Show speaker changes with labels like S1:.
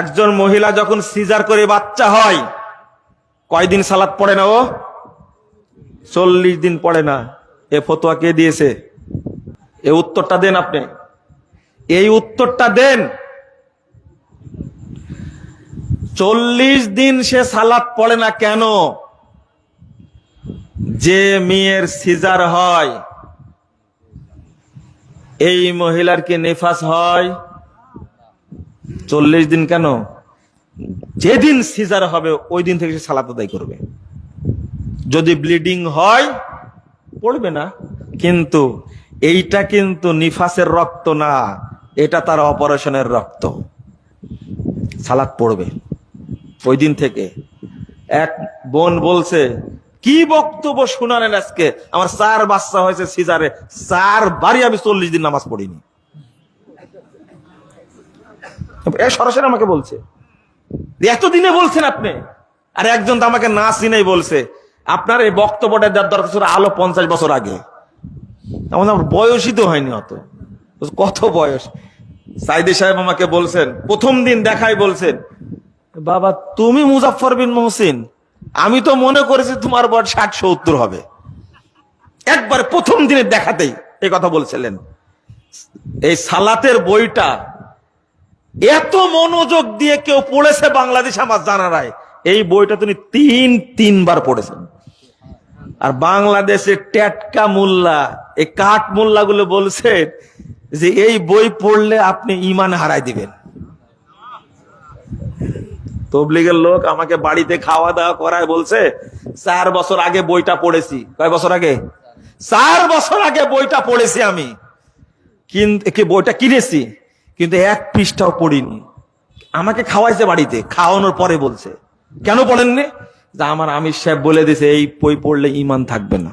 S1: একজন মহিলা যখন সিজার করে বাচ্চা হয়, কয়দিন সালাদ পড়ে না ও? চল্লিশ দিন পড়ে না। এ ফতোয়া কে দিয়েছে? এ উত্তরটা দেন আপনি। এই উত্তরটা দেন। চল্লিশ দিন সে সালাদ পড়ে না কেন? যে মেয়ের সিজার হয়, এই মহিলার কি নেফাস হয়? চল্লিশ দিন কেন? যেদিন সিজার হবে, ওই দিন থেকে সে সালাত আদায় করবে। যদি ব্লিডিং হয়, পড়বে না। কিন্তু এইটা কিন্তু নিফাসের রক্ত না, এটা তার অপারেশনের রক্ত। সালাদ পড়বে ওই দিন থেকে। এক বোন বলছে, কি বক্তব্য শুনালেন আজকে? আমার চার বাচ্চা হয়েছে সিজারে। চার বাড়ি আমি চল্লিশ দিন নামাজ পড়িনি। এ সরাসরি আমাকে বলছে। এতদিনে বলছেন আপনি? আর একজন তো আমাকে না চিনেই বলছে। আপনার এই বক্তব্যটা দেওয়ার দরকার ছিল আলো পঞ্চাশ বছর আগে। এমন আমার বয়সই তো হয়নি অত। কত বয়স? সাইদি সাহেব আমাকে বলছেন, প্রথম দিন দেখাই বলছেন, বাবা, তুমি মুজাফর বিন মহসিন, আমি তো মনে করেছি তোমার বয়স ষাট সত্তর হবে। একবার প্রথম দিনে দেখাতেই এই কথা বলছিলেন। এই সালাতের বইটা এত মনোযোগ দিয়ে কেউ পড়েছে বাংলাদেশ আমার জানা নাই। এই বইটা তিনি তিন, তিনবার পড়েছেন। আর বাংলাদেশের ট্যাটকা মোল্লা, এই কাঠ মোল্লা গুলো বলছে যে এই বই পড়লে আপনি ইমান হারাই দিবেন। তবলিগের লোক আমাকে বাড়িতে খাওয়া দাওয়া করায় বলছে, চার বছর আগে বইটা পড়েছি। কয় বছর আগে? চার বছর আগে বইটা পড়েছি আমি। কিন্তু বইটা কিনেছি? কিন্তু এক পৃষ্ঠাও পড়িনি। আমাকে খাওয়াইছে বাড়িতে, খাওয়ানোর পরে বলছে। কেন পড়েননি? যে আমার আমির সাহেব বলে দিছে এই বই পড়লে ইমান থাকবে না।